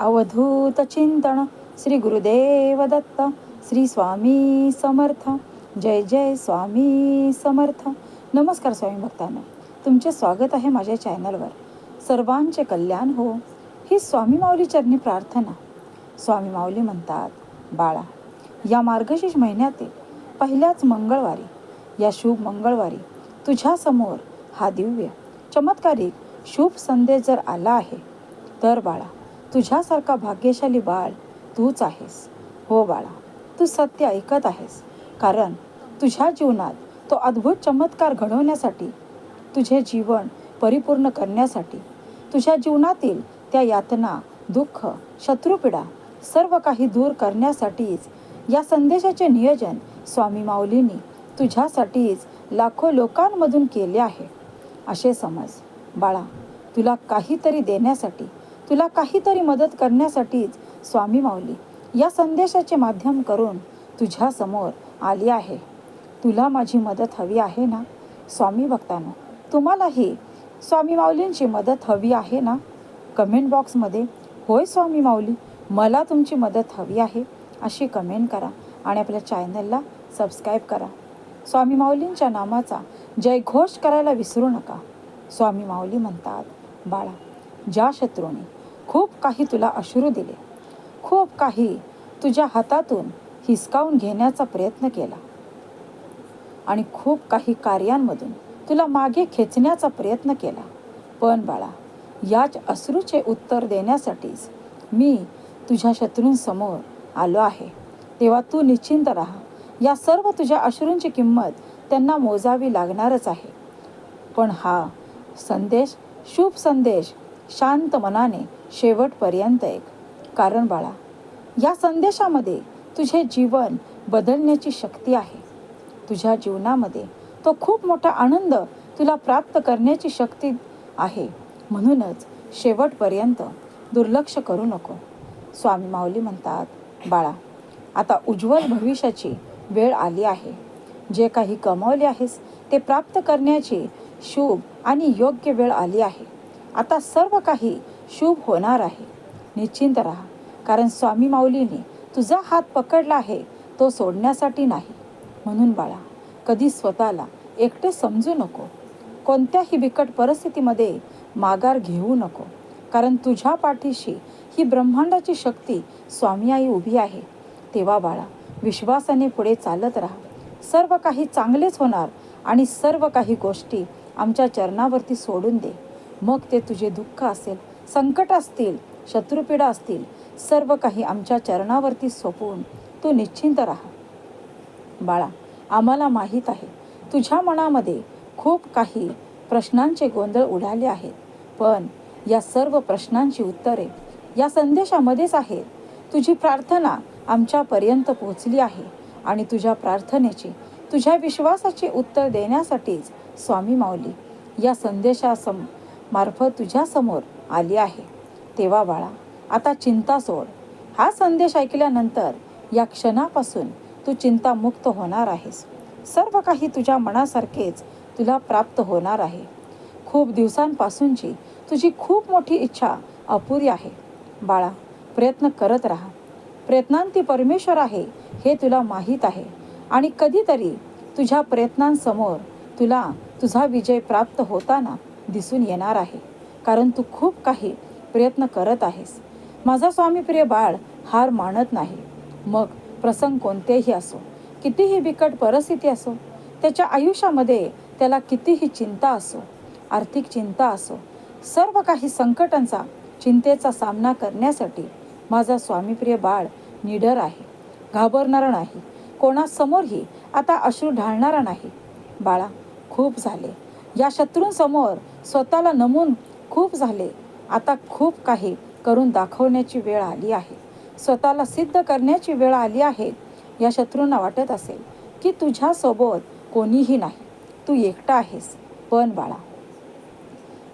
अवधूत चिंतन श्री गुरुदेव दत्त श्री स्वामी समर्थ जय जय स्वामी समर्थ. नमस्कार स्वामी भक्तांना. तुमचे स्वागत आहे माझ्या चॅनलवर. सर्वांचे कल्याण हो ही स्वामी माऊली चरणी प्रार्थना. स्वामी माऊली म्हणतात बाळा या मार्गशीर्ष महिन्यातील पहिल्याच मंगळवारी या शुभ मंगळवारी तुझ्यासमोर हा दिव्य चमत्कारिक शुभ संदेश जर आला आहे तर बाळा तुझ्यासारखा भाग्यशाली बाळ तूच आहेस. हो बाळा तू सत्य ऐकत आहेस. कारण तुझ्या जीवनात तो अद्भुत चमत्कार घडवण्यासाठी तुझे जीवन परिपूर्ण करण्यासाठी तुझ्या जीवनातील त्या यातना दुःख शत्रुपीडा सर्व काही दूर करण्यासाठीच या संदेशाचे नियोजन स्वामी माऊलींनी तुझ्यासाठीच लाखो लोकांमधून केले आहे. असे समज बाळा तुला काहीतरी देण्यासाठी तुला काहीतरी मदत करण्यासाठीच स्वामी माऊली या संदेशाचे माध्यम करून तुझ्या समोर आली आहे. तुला माझी मदत हवी आहे ना? स्वामी भक्तांनो तुम्हालाही स्वामी माऊलींची मदत हवी आहे ना? कमेंट बॉक्समध्ये होय स्वामी माऊली मला तुमची मदत हवी आहे अशी कमेंट करा आणि आपल्या चॅनलला सबस्क्राईब करा. स्वामी माऊलींच्या नामाचा जयघोष करायला विसरू नका. स्वामी माऊली म्हणतात बाळा ज्या शत्रूने खूप काही तुला अश्रू दिले खूप काही तुझ्या हातातून हिसकावून घेण्याचा प्रयत्न केला आणि खूप काही कार्यांमधून तुला मागे खेचण्याचा प्रयत्न केला. पण बाळा याच अश्रूचे उत्तर देण्यासाठीच मी तुझ्या शत्रूंसमोर आलो आहे. तेव्हा तू निश्चिंत राहा. या सर्व तुझ्या अश्रूंची किंमत त्यांना मोजावी लागणारच आहे. पण हा संदेश शुभ संदेश शांत मनाने शेवटपर्यंत एक. कारण बाळा या संदेशामध्ये तुझे जीवन बदलण्याची शक्ती आहे. तुझ्या जीवनामध्ये तो खूप मोठा आनंद तुला प्राप्त करण्याची शक्ती आहे. म्हणूनच शेवटपर्यंत दुर्लक्ष करू नको. स्वामी माऊली म्हणतात बाळा आता उज्ज्वल भविष्याची वेळ आली आहे. जे काही कमावले आहेस ते प्राप्त करण्याची शुभ आणि योग्य वेळ आली आहे. आता सर्व काही शुभ होणार आहे. निश्चिंत राहा कारण स्वामी माऊलीने तुझा हात पकडला आहे तो सोडण्यासाठी नाही. म्हणून बाळा कधी स्वतःला एकटे समजू नको. कोणत्याही बिकट परिस्थितीमध्ये माघार घेऊ नको कारण तुझ्या पाठीशी ही ब्रह्मांडाची शक्ती स्वामी आई उभी आहे. तेव्हा बाळा विश्वासाने पुढे चालत राहा. सर्व काही चांगलेच होणार आणि सर्व काही गोष्टी आमच्या चरणावरती सोडून दे. मग ते तुझे दुःख असेल संकट असतील शत्रुपीडा असतील सर्व काही आमच्या चरणावरती सोपवून तू निश्चिंत राहा. बाळा आम्हाला माहीत आहे तुझ्या मनामध्ये खूप काही प्रश्नांचे गोंधळ उडाले आहेत पण या सर्व प्रश्नांची उत्तरे या संदेशामध्येच आहेत. तुझी प्रार्थना आमच्यापर्यंत पोहोचली आहे आणि तुझ्या प्रार्थनेची तुझ्या विश्वासाचे उत्तर देण्यासाठीच स्वामी माऊली या संदेशासम मार्फत तुझ्यासमोर आली आहे. तेव्हा बाळा आता चिंता सोड. हा संदेश ऐकल्यानंतर या क्षणापासून तू चिंतामुक्त होणार आहेस. सर्व काही तुझ्या मनासारखेच तुला प्राप्त होणार आहे. खूप दिवसांपासूनची तुझी खूप मोठी इच्छा अपुरी आहे. बाळा प्रयत्न करत राहा. प्रयत्नांती परमेश्वर आहे हे तुला माहीत आहे. आणि कधीतरी तुझ्या प्रयत्नांसमोर तुला तुझा विजय प्राप्त होताना दिसून येणार आहे. कारण तू खूप काही प्रयत्न करत आहेस. माझा स्वामीप्रिय बाळ हार मानत नाही. मग प्रसंग कोणतेही असो कितीही बिकट परिस्थिती असो त्याच्या आयुष्यामध्ये त्याला कितीही चिंता असो आर्थिक चिंता असो सर्व काही संकटांचा चिंतेचा सामना करण्यासाठी माझा स्वामीप्रिय बाळ निडर आहे. घाबरणारा नाही. कोणासमोरही आता अश्रू ढाळणारा नाही. बाळा खूप झाले. या शत्रूंसमोर स्वतःला नमून खूप झाले. आता खूप काही करून दाखवण्याची वेळ आली आहे. स्वतःला सिद्ध करण्याची वेळ आली आहे. या शत्रूंना वाटत असेल की तुझ्यासोबत कोणीही नाही. तू एकटा आहेस. पण बाळा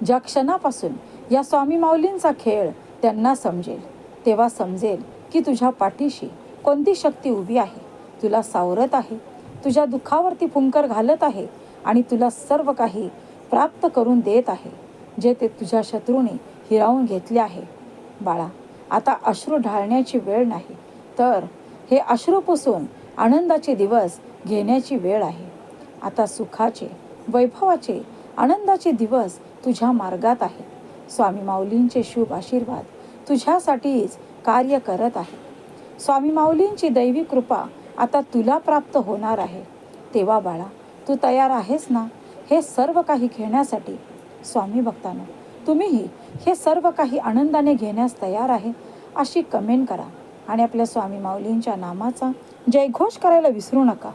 ज्या क्षणापासून या स्वामी माऊलींचा खेळ त्यांना समजेल तेव्हा समजेल की तुझ्या पाठीशी कोणती शक्ती उभी आहे. तुला सावरत आहे. तुझ्या दुःखावरती फुंकर घालत आहे. आणि तुला सर्व काही प्राप्त करून देत आहे जे ते तुझ्या शत्रूने हिरावून घेतले आहे. बाळा आता अश्रू ढाळण्याची वेळ नाही तर हे अश्रू पुसून आनंदाचे दिवस घेण्याची वेळ आहे. आता सुखाचे वैभवाचे आनंदाचे दिवस तुझ्या मार्गात आहे स्वामी माऊलींचे शुभ आशीर्वाद तुझ्यासाठीच कार्य करत आहे. स्वामी माऊलींची दैवी कृपा आता तुला प्राप्त होणार आहे. तेव्हा बाळा तू तयार आहेस ना? हे सर्व काही घेण्यासाठी स्वामी भक्तांनो तुम्हीही हे सर्व काही आनंदाने घेण्यास तयार आहे अशी कमेंट करा. आणि आपल्या स्वामी माऊलींच्या नामाचा जयघोष करायला विसरू नका.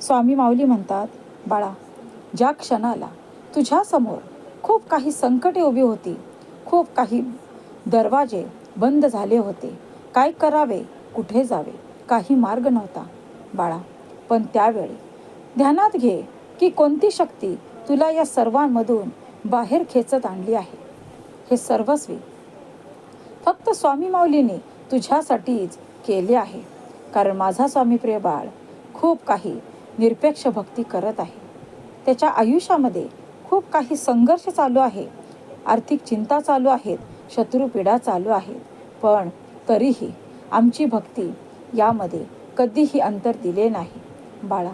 स्वामी माऊली म्हणतात बाळा ज्या क्षणाला तुझ्यासमोर खूप काही संकटे उभी होती खूप काही दरवाजे बंद झाले होते काय करावे कुठे जावे काही मार्ग नव्हता बाळा पण त्यावेळी ध्यानात घे की कोणती शक्ती तुला या सर्वांमधून बाहेर खेचत आणली आहे? हे सर्वस्वी. फक्त स्वामी माऊलीने तुझ्यासाठीच केले आहे. कारण माझा स्वामी प्रिय बाळ खूप काही निरपेक्ष भक्ती करत आहे. त्याच्या आयुष्यामध्ये खूप काही संघर्ष चालू आहे. आर्थिक चिंता चालू आहेत. शत्रुपीडा चालू आहेत. पण तरीही आमची भक्ती यामध्ये कधीही अंतर दिले नाही. बाळा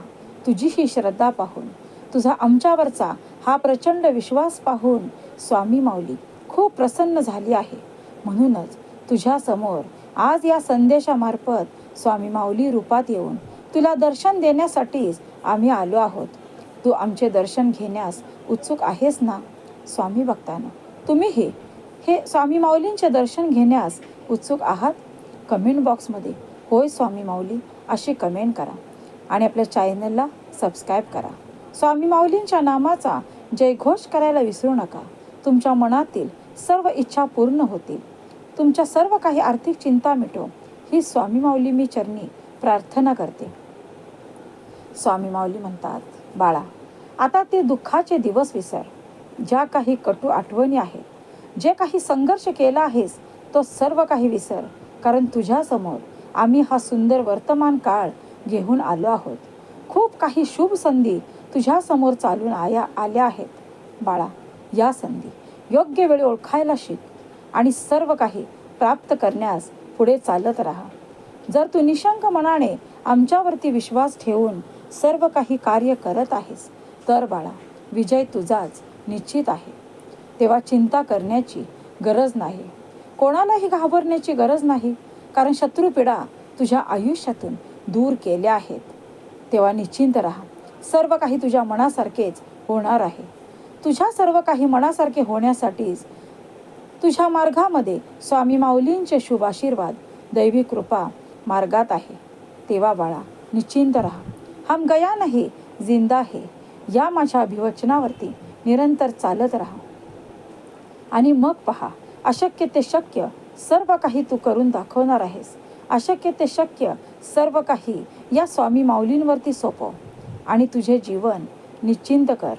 तुझी ही श्रद्धा पाहून तुझा आमच्यावरचा हा प्रचंड विश्वास पाहून स्वामी माऊली खूप प्रसन्न झाली आहे. म्हणूनच तुझ्यासमोर आज या संदेशामार्फत स्वामी माऊली रूपात येऊन तुला दर्शन देण्यासाठीच आम्ही आलो आहोत. तू आमचे दर्शन घेण्यास उत्सुक आहेस ना? स्वामी भक्तांनो तुम्हीही हे स्वामी माऊलींचे दर्शन घेण्यास उत्सुक आहात? कमेंट बॉक्समध्ये होय स्वामी माऊली अशी कमेंट करा. आणि आपल्या चॅनलला सबस्क्राईब करा. स्वामी माऊलींच्या नामाचा जयघोष करायला विसरू नका. तुमच्या मनातील सर्व इच्छा पूर्ण होतील. तुमच्या सर्व काही आर्थिक चिंता मिटो. ही स्वामी माऊली मी चरणी प्रार्थना करते. स्वामी माऊली म्हणतात बाळा आता ते दुःखाचे दिवस विसर. ज्या काही कटू आठवणी आहेत जे काही संघर्ष केला आहेस तो सर्व काही विसर. कारण तुझ्यासमोर आम्ही हा सुंदर वर्तमान काळ घेऊन आलो आहोत. खूप काही शुभ संधी तुझ्यासमोर चालून आया आल्या आहेत. बाळा या संधी योग्य वेळी ओळखायला शिक आणि सर्व काही प्राप्त करण्यास पुढे चालत राहा. जर तू निशंक मनाने आमच्यावरती विश्वास ठेवून सर्व काही कार्य करत आहेस तर बाळा विजय तुझाच निश्चित आहे. तेव्हा चिंता करण्याची गरज नाही. कोणालाही घाबरण्याची गरज नाही कारण शत्रुपिडा तुझ्या आयुष्यातून दूर केल्या आहेत. तेव्हा निश्चिंत राहा. सर्व काही तुझ्या मनासारखेच होणार आहे. तुझ्या सर्व काही मनासारखे होण्यासाठीच तुझ्या मार्गामध्ये स्वामी माऊलींचे शुभ आशीर्वाद दैवी कृपा मार्गात आहे. तेव्हा बाळा निश्चिंत राहा. हम गया नाही जिंदा हे. या माझ्या अभिवचनावरती निरंतर चालत राहा. आणि मग पहा अशक्य ते शक्य सर्व काही तू करून दाखवणार आहेस. अशक्य ते शक्य सर्व काही या स्वामी माऊलींवरती सोपव. आणि तुझे जीवन निश्चिंत कर.